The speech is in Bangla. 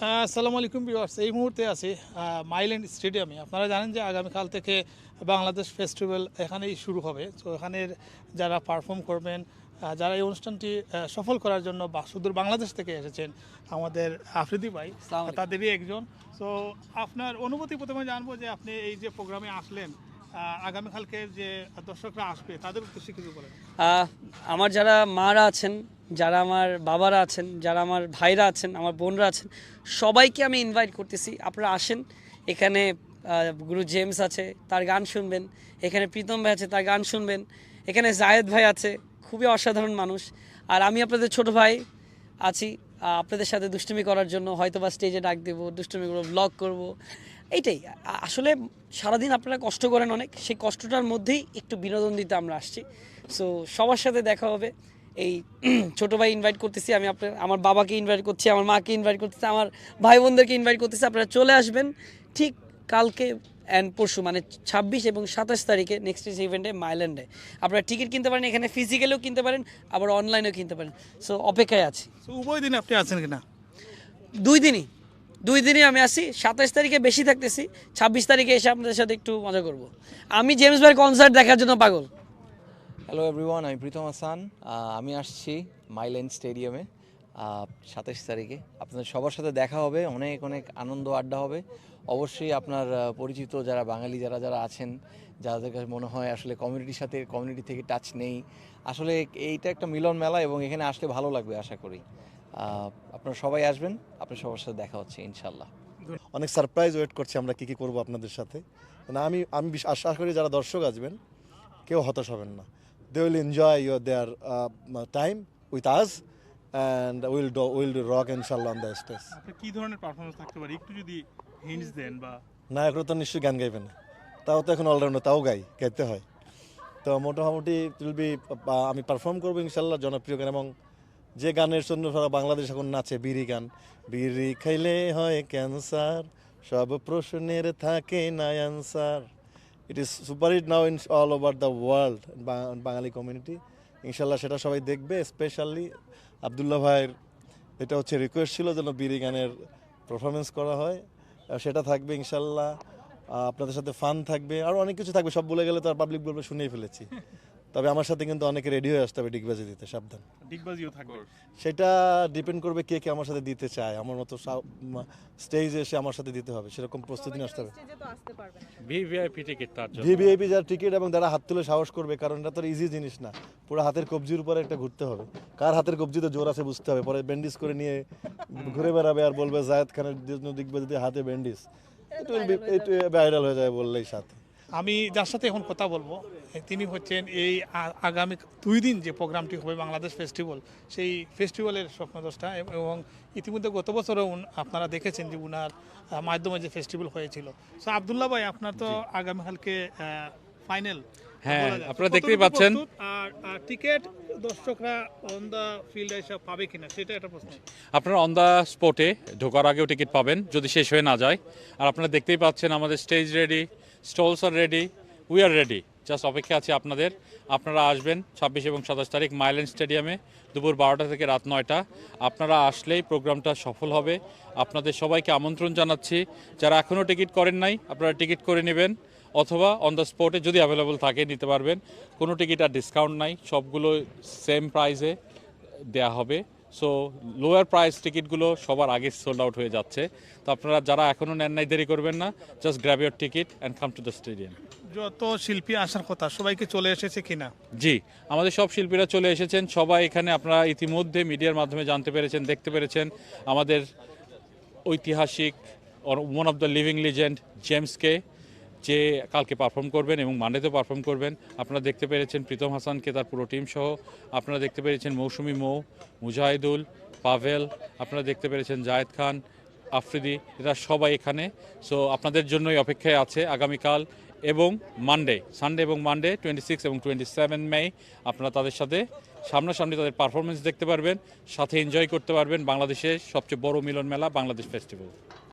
আসসালামু আলাইকুম ভিউয়ার্স এই মুহূর্তে আছি মাইল্যান্ড স্টেডিয়ামে। আপনারা জানেন যে আগামীকাল থেকে বাংলাদেশ ফেস্টিভ্যাল এখানেই শুরু হবে। তো এখানের যারা পারফর্ম করবেন যারা এই অনুষ্ঠানটি সফল করার জন্য বা সুদূর বাংলাদেশ থেকে এসেছেন আমাদের আফ্রিদি ভাই তাদেরই একজন। তো আপনার অনুভূতি প্রথমে জানব যে আপনি এই যে প্রোগ্রামে আসলেন আগামীকালকে যে দর্শকরা আসবে, তাদের উদ্দেশ্যে কিছু বলেন। আমার যারা মারা আছেন, যারা আমার বাবারা আছেন, যারা আমার ভাইরা আছেন, আমার বোনরা আছেন, সবাইকে আমি ইনভাইট করতেছি। আপনারা আসেন, এখানে গুরু জেমস আছে, তার গান শুনবেন। এখানে প্রীতম ভাই আছে, তার গান শুনবেন। এখানে জায়েদ ভাই আছে, খুবই অসাধারণ মানুষ। আর আমি আপনাদের ছোট ভাই আছি আপনাদের সাথে দুষ্টুমি করার জন্য হয়তো বা স্টেজে ডাক দেবো দুষ্টুমি করব ব্লগ করব। এইটাই আসলে সারাদিন আপনারা কষ্ট করেন অনেক সেই কষ্টটার মধ্যেই একটু বিনোদন দিতে আমরা আসছি। সো সবার সাথে দেখা হবে। এই ছোটো ভাই ইনভাইট করতেছি আমি আপনার আমার বাবাকে ইনভাইট করছি আমার মাকে ইনভাইট করতেছি আমার ভাই বোনদেরকে ইনভাইট করতেছি আপনারা চলে আসবেন ঠিক কালকে অ্যান্ড পরশু মানে ছাব্বিশ এবং সাতাশ তারিখে নেক্সট ইস ইভেন্টে মাইল্যান্ডে আপনারা টিকিট কিনতে পারেন এখানে ফিজিক্যালেও কিনতে পারেন আবার অনলাইনেও কিনতে পারেন। সো অপেক্ষায় আছি। উভয় দিন আপনি আছেন কিনা? দুই দিনই। দুই দিনই আমি আসি, সাতাশ তারিখে বেশি থাকতেছি, ছাব্বিশ তারিখে এসে আপনাদের সাথে একটু মজা করব। আমি জেমস ভাইয়ের কনসার্ট দেখার জন্য পাগল। হ্যালো এভরিওয়ান আমি প্রীতম হাসান আমি আসছি মাইলেন স্টেডিয়ামে সাতাশ তারিখে। আপনাদের সবার সাথে দেখা হবে, অনেক অনেক আনন্দ আড্ডা হবে। অবশ্যই আপনার পরিচিত যারা বাঙালি, যারা যারা আছেন, যাদের কাছে মনে হয় আসলে কমিউনিটির সাথে কমিউনিটি থেকে টাচ নেই। আসলে এইটা একটা মিলন মেলা এবং এখানে আসলে ভালো লাগবে, আশা করি। আপনারা সবাই আসবেন আপনার সবার সাথে দেখা হচ্ছে ইনশাল্লাহ অনেক সারপ্রাইজ ওয়েট করছি আমরা কী কী করব আপনাদের সাথে। না আমি আমি বিশ- আশা করি যারা দর্শক আসবেন কেউ হতাশ হবেন না। They will enjoy your their time with us and will do will do rock ইনশাল্লাহ অন দ্য স্টেজ কি ধরনের পারফরমেন্স থাকতে পারে? একটু যদি হিন্টস দেন বা নায়করা তো নিশ্চয়ই গান গাইবে না। তাও তো এখন অলরাউন্ডার তাও গাই গাইতে হয়। তো মোটামুটি উইল বি আমি পারফর্ম করব ইনশাল্লাহ জনপ্রিয় গান এবং যে গানের জন্য সারা বাংলাদেশ এখন নাচে, বিড়ি গান। বিড়ি খাইলে হয় ক্যান্সার, সব প্রশ্নের থাকে না answer it is super hit now in all over the world Bangali community ইনশাল্লাহ সেটা সবাই দেখবে স্পেশালি আবদুল্লাহ ভাইয়ের। এটা হচ্ছে রিকোয়েস্ট ছিল যেন বিড়ি গানের পারফরমেন্স করা হয়। সেটা থাকবে ইনশাল্লাহ। আপনাদের সাথে ফান থাকবে। আর অনেক কিছু থাকবে, সব বলে গেলে তো আর পাবলিক বলবে, শুনেই ফেলেছি। তবে আমার সাথে কিন্তু অনেকে রেডি হয়ে আসতে হবে ডিগবাজি দিতে সাবধান। ডিগবাজিও থাকবে। সেটা ডিপেন্ড করবে কে কে আমার সাথে দিতে চায়। আমার মতো স্টেজে এসে আমার সাথে দিতে হবে সেরকম প্রস্তুতি নিয়ে আসতে হবে। ভিভিআইপি টিকিট তার জন্য। ভিভিআইপি যার টিকিট এবং যারা হাত তুলে সাহস করবে কারণ এটা তো ইজি জিনিস না। পুরো হাতের কবজির উপরে একটা ঘুরতে হবে। কার হাতের কবজিতে জোর আছে বুঝতে হবে। পরে ব্যান্ডিজ করে নিয়ে ঘুরে বেড়াবে আর বলবে জায়েদ খানের জন্য দেখবে যদি হাতে ব্যান্ডিজ এটা ভাইরাল হয়ে যায় বললেই সাথে। আমি যার সাথে এখন কথা বলব তিনি হচ্ছেন এই আগামী দুই দিন যে প্রোগ্রামটি হবে বাংলাদেশ ফেস্টিভ্যাল সেই ফেস্টিভ্যালের স্বপ্নদোষটা এবং ইতিমধ্যে গত বছরও আপনারা দেখেছেন যে উনার মাধ্যমে যে ফেস্টিভ্যাল হয়েছিল। সো আবদুল্লাহ ভাই আপনার তো আগামীকালকে ফাইনাল। হ্যাঁ, আপনারা দেখতেই পাচ্ছেন। টিকিট দর্শকরা অন দ্য ফিল্ড এসে পাবে কিনা সেটা একটা প্রশ্ন। আপনারা অন দ্য স্পটে ঢোকার আগেও টিকিট পাবেন যদি শেষ হয়ে না যায়। আর আপনারা দেখতেই পাচ্ছেন আমাদের stage ready stalls R ready we are ready just অপেক্ষা আছে আপনাদের। আপনারা আসবেন ছাব্বিশ এবং সাতাশ তারিখ মাইল্যান্ড স্টেডিয়ামে দুপুর বারোটা থেকে রাত নয়টা। আপনারা আসলেই প্রোগ্রামটা সফল হবে। আপনাদের সবাইকে আমন্ত্রণ জানাচ্ছি। যারা এখনও টিকিট করেন নাই, আপনারা টিকিট করে নেবেন অথবা অন দ্য স্পটে যদি অ্যাভেলেবল থাকে নিতে পারবেন। কোনো টিকিট আর ডিসকাউন্ট নাই, সবগুলো সেম প্রাইসে দেয়া হবে। সো লোয়ার প্রাইস টিকিটগুলো সবার আগে সোল্ড আউট হয়ে যাচ্ছে। তো আপনারা যারা এখনও নেন নাই দেরি করবেন না। Just grab your ticket and come to the stadium যত শিল্পী আসার কথা সবাইকে চলে এসেছে কিনা? জি আমাদের সব শিল্পীরা চলে এসেছেন। সবাই এখানে আপনারা ইতিমধ্যে মিডিয়ার মাধ্যমে জানতে পেরেছেন দেখতে পেরেছেন। আমাদের ঐতিহাসিক one of the living legend জেমসকে যে কালকে পারফর্ম করবেন এবং মান্ডেতে পারফর্ম করবেন। আপনারা দেখতে পেরেছেন প্রীতম হাসানকে, তার পুরো টিম সহ। আপনারা দেখতে পেরেছেন মৌসুমি মৌ, মুজাহিদুল, পাভেল, আপনারা দেখতে পেরেছেন জায়েদ খান, আফ্রিদি, এরা সবাই এখানে। সো আপনাদের জন্যই অপেক্ষায় আছে আগামীকাল এবং মানডে সানডে এবং মানডে টোয়েন্টি সিক্স এবং টোয়েন্টি সেভেন মে আপনারা তাদের সাথে সামনাসামনি তাদের পারফরমেন্স দেখতে পারবেন, সাথে এনজয় করতে পারবেন বাংলাদেশের সবচেয়ে বড় মিলন মেলা, বাংলাদেশ ফেস্টিভ্যাল